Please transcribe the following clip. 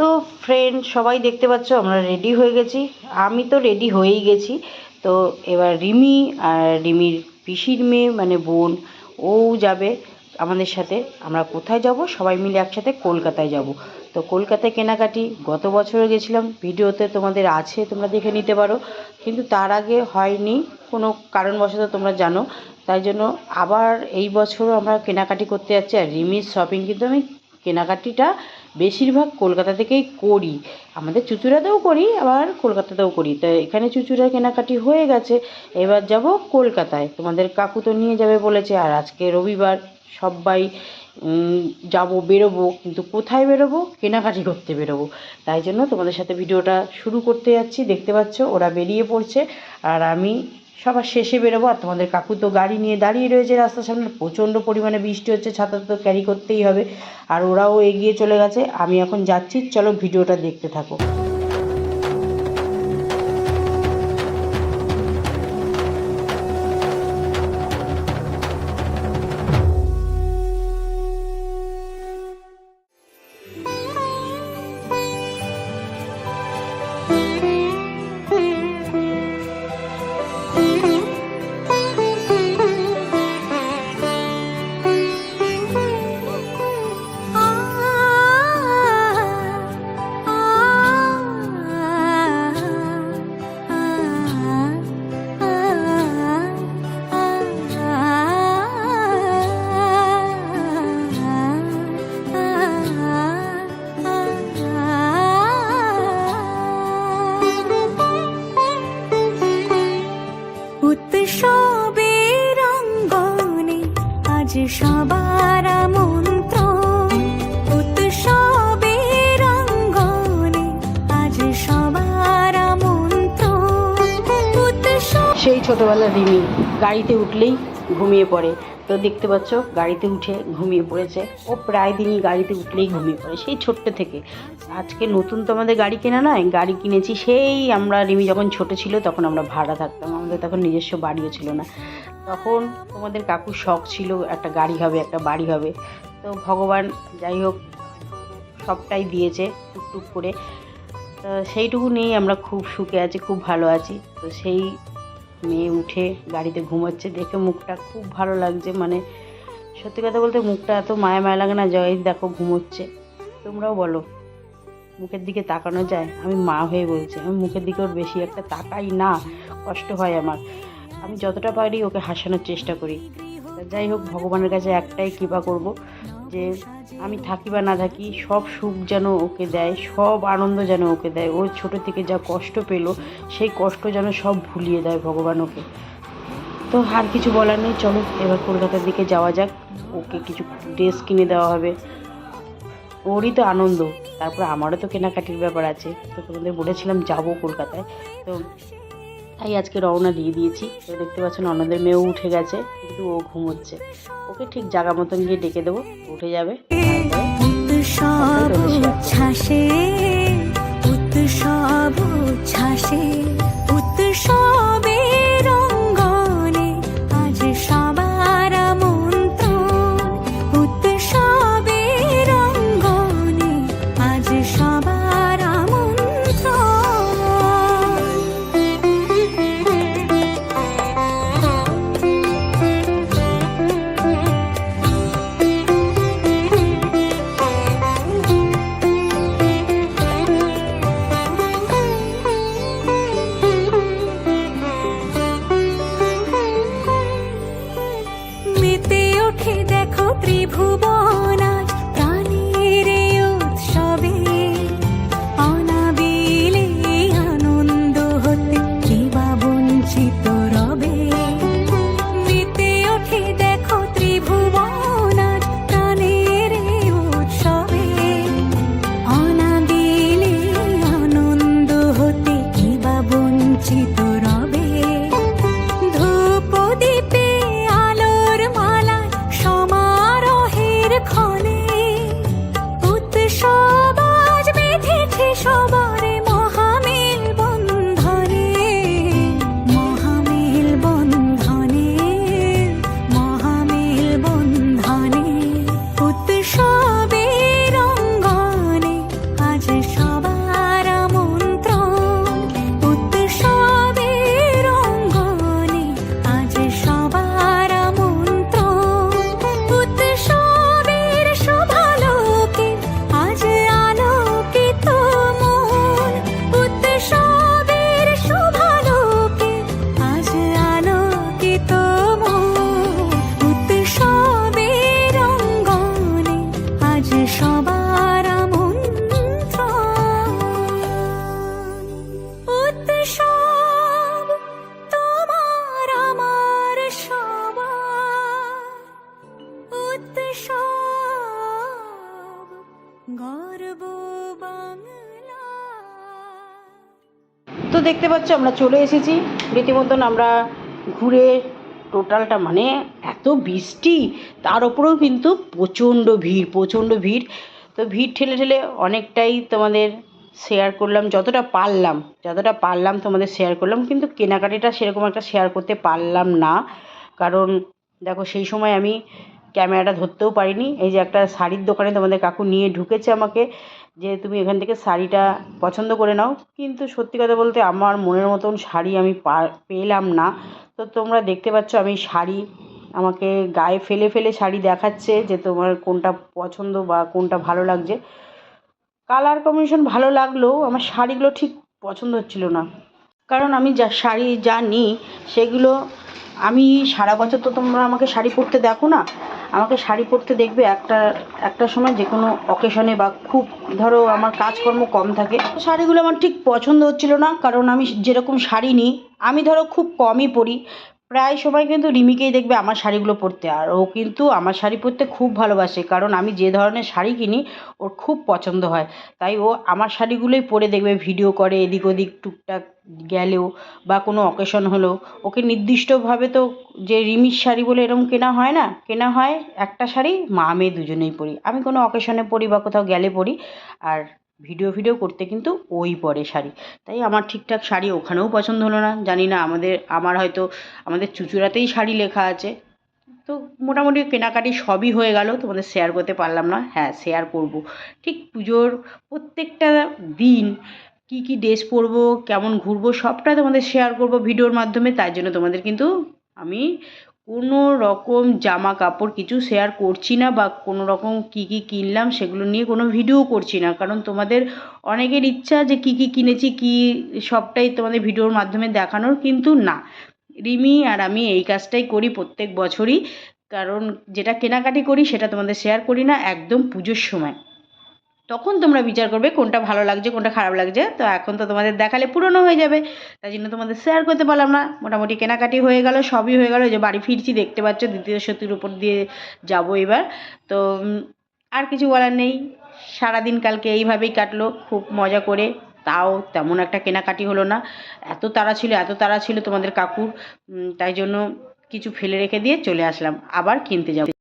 তো ফ্রেন্ড সবাই দেখতে পাচ্ছ, আমরা রেডি হয়ে গেছি। আমি তো রেডি হয়েই গেছি। তো এবার রিমি আর রিমির পিসির মেয়ে মানে বোন, ও যাবে আমাদের সাথে। আমরা কোথায় যাব? সবাই মিলে একসাথে কলকাতায় যাব। তো কলকাতায় কেনাকাটি, গত বছরও গেছিলাম। ভিডিওতে তোমাদের আছে, তোমরা দেখে নিতে পারো। কিন্তু তার আগে হয়নি। কোনো কারণবশত তোমরা জানো। তাই জন্য আবার এই বছরও আমরা কেনাকাটি করতে যাচ্ছি। আর রিমির শপিং কিন্তু আমি কেনাকাটিটা বেশিরভাগ কলকাতা থেকেই করি। আমাদের চুচুড়াতেও করি, আবার কলকাতাতেও করি। তো এখানে চুচুড়া কেনাকাটি হয়ে গেছে, এবার যাব কলকাতায়। তোমাদের কাকু তো নিয়ে যাবে বলেছে, আর আজকে রবিবার সবাই যাব বেরোবো, কিন্তু কোথায় বেরোবো? কেনাকাটি করতে বেরোবো। তাই জন্য তোমাদের সাথে ভিডিওটা শুরু করতে যাচ্ছি। দেখতে পাচ্ছ, ওরা বেরিয়ে পড়ছে, আর আমি সবার শেষে বেরোবো আর তোমাদের কাকু তো গাড়ি নিয়ে দাঁড়িয়ে রয়েছে রাস্তার সামনে। প্রচণ্ড পরিমাণে বৃষ্টি হচ্ছে ছাতা তো ক্যারি করতেই হবে। আর ওরাও এগিয়ে চলে গেছে। আমি এখন যাচ্ছি, চলো ভিডিওটা দেখতে থাকো। উৎসবের আজ সবার মন্ত্র উৎসবের অঙ্গনে আজ সবার মন্ত্র সেই ছোটবেলা রিমি গাড়িতে উঠলেই ঘুমিয়ে পড়ে। তো দেখতে পাচ্ছ, গাড়িতে উঠে ঘুমিয়ে পড়েছে। ও প্রায় দিনই গাড়িতে উঠলেই ঘুমিয়ে পড়ে, সেই ছোট্ট থেকে। আজকে নতুন তো আমাদের গাড়ি কেনা নয়, গাড়ি কিনেছি সেই আমরা, রিমি যখন ছোট ছিল তখন আমরা ভাড়া থাকতাম, আমাদের তখন নিজস্ব বাড়িও ছিল না। তখন তোমাদের কাকুর শখ ছিল, একটা গাড়ি হবে, একটা বাড়ি হবে। তো ভগবান যাই হোক, সবটাই দিয়েছে টুকটুক করে। তো সেইটুকু নিয়েই আমরা খুব সুখে আছি, খুব ভালো আছি। তো সেই মেয়ে উঠে গাড়িতে ঘুমাচ্ছে, দেখে মুখটা খুব ভালো লাগছে। মানে সত্যি কথা বলতে মুখটা এত মায়া মায়া লাগে না, জয় দেখো ঘুমোচ্ছে। তোমরাও বলো, মুখের দিকে তাকানো যায়? আমি মা হয়ে বলছি, আমি মুখের দিকে ওর বেশি একটা তাকাই না, কষ্ট হয় আমার। আমি যতটা পারি ওকে হাসানোর চেষ্টা করি। যাই হোক, ভগবানের কাছে একটাই কৃপা করব যে আমি থাকি বা না থাকি, সব সুখ যেন ওকে দেয়, সব আনন্দ যেন ওকে দেয়। ও ছোটো থেকে যা কষ্ট পেল, সেই কষ্ট যেন সব ভুলিয়ে দেয় ভগবান ওকে। তো আর কিছু বলার নেই, চলো এবার কলকাতার দিকে যাওয়া যাক। ওকে কিছু ড্রেস কিনে দেওয়া হবে। ওরই তো আনন্দ, তারপর আমারও তো কেনাকাটির ব্যাপার আছে। তো তোমাদের বলেছিলাম যাব কলকাতায়। তো তাই আজকে রওনা দিয়ে দিয়েছি। তো দেখতে পাচ্ছেন অন্যদের মেয়েও উঠে গেছে কিন্তু ও ঘুমোচ্ছে। ওকে ঠিক জায়গা মতন গিয়ে ডেকে দেবো উঠে যাবে। সব ছাসে সব উচ্ছ্বাসে সবাই তো দেখতে পাচ্ছ, আমরা চলে এসেছি। রীতিমতন আমরা ঘুরে টোটালটা মানে এত বৃষ্টি, তার ওপরেও কিন্তু প্রচণ্ড ভিড় প্রচণ্ড ভিড়। তো ভিড় ঠেলে ঠেলে অনেকটাই তোমাদের শেয়ার করলাম, যতটা পারলাম যতটা পারলাম তোমাদের শেয়ার করলাম। কিন্তু কেনাকাটিটা সেরকম একটা শেয়ার করতে পারলাম না। কারণ দেখো, সেই সময় আমি ক্যামেরাটা ধরতেও পারিনি। এই যে একটা শাড়ির দোকানে তোমাদের কাকু নিয়ে ঢুকেছে আমাকে। যে তুমি এখান থেকে শাড়িটা পছন্দ করে নাও। কিন্তু সত্যি কথা বলতে আমার মনের মতন শাড়ি আমি পেলাম না। তো তোমরা দেখতে পাচ্ছ আমি শাড়ি আমাকে গায়ে ফেলে ফেলে শাড়ি দেখাচ্ছে যে তোমার কোনটা পছন্দ বা কোনটা ভালো লাগছে। কালার কম্বিনেশন ভালো লাগলেও আমার শাড়িগুলো ঠিক পছন্দ হচ্ছিল না। কারণ আমি যা শাড়ি যা নিই সেগুলো আমি সারা বছর তো তোমরা আমাকে শাড়ি পরতে দেখো না। আমাকে শাড়ি পরতে দেখবে একটা একটা সময় যে কোনো অকেশনে বা খুব ধরো আমার কাজকর্ম কম থাকে। শাড়িগুলো আমার ঠিক পছন্দ হচ্ছিল না, কারণ আমি যেরকম শাড়ি নিই, আমি ধরো খুব কমই পরি। প্রায় সময় কিন্তু রিমিকেই দেখবে আমার শাড়িগুলো পরতে। আর ও কিন্তু আমার শাড়ি পরতে খুব ভালোবাসে, কারণ আমি যে ধরনের শাড়ি কিনি, ওর খুব পছন্দ হয়। তাই ও আমার শাড়িগুলোই পরে দেখবে, ভিডিও করে, এদিক ওদিক টুকটাক গেলেও বা কোনো অকেশন হলো ওকে নির্দিষ্টভাবে তো যে রিমির শাড়ি বলে এরকম কেনা হয় না, কেনা হয় একটা শাড়ি মা মেয়ে দুজনেই পরি। আমি কোনো অকেশনে পরি বা কোথাও গেলে পরি। আর ভিডিও ভিডিও করতে কিন্তু ওই পরে শাড়ি। তাই আমার ঠিকঠাক শাড়ি ওখানেও পছন্দ হলো না। জানি না আমাদের, আমার হয়তো, আমাদের চুচুড়াতেই শাড়ি লেখা আছে। তো মোটামুটি কেনাকাটি সবই হয়ে গেল, তোমাদের শেয়ার করতে পারলাম না। হ্যাঁ শেয়ার করব। ঠিক পুজোর প্রত্যেকটা দিন কি কি ড্রেস পরবো, কেমন ঘুরবো, সবটা তোমাদের শেয়ার করব ভিডিওর মাধ্যমে। তাই জন্য তোমাদের কিন্তু আমি কোনো রকম জামা কাপড় কিছু শেয়ার করছি না বা কোনো রকম কী কী কিনলাম সেগুলো নিয়ে কোনো ভিডিও করছি না। কারণ তোমাদের অনেকের ইচ্ছা যে কী কী কিনেছি, কী সবটাই তোমাদের ভিডিওর মাধ্যমে দেখানোর, কিন্তু না। রিমি আর আমি এই কাজটাই করি প্রত্যেক বছরই। কারণ যেটা কেনাকাটি করি সেটা তোমাদের শেয়ার করি না, একদম পুজোর সময়। তখন তোমরা বিচার করবে কোনটা ভালো লাগছে, কোনটা খারাপ লাগছে। তো এখন তো তোমাদের দেখালে পুরনো হয়ে যাবে। তাই জন্য তোমাদের শেয়ার করতে পারলাম না। মোটামুটি কেনাকাটি হয়ে গেল, সবই হয়ে গেল। যে বাড়ি ফিরছি, দেখতে পাচ্ছ, দ্বিতীয় সতীর উপর দিয়ে যাব এবার। তো আর কিছু বলার নেই। সারাদিন কালকে এইভাবেই কাটলো, খুব মজা করে। তাও তেমন একটা কেনাকাটি হলো না। এত তাড়া ছিল, এত তাড়া ছিল তোমাদের কাকুর। তাই জন্য কিছু ফেলে রেখে দিয়ে চলে আসলাম। আবার কিনতে যাব।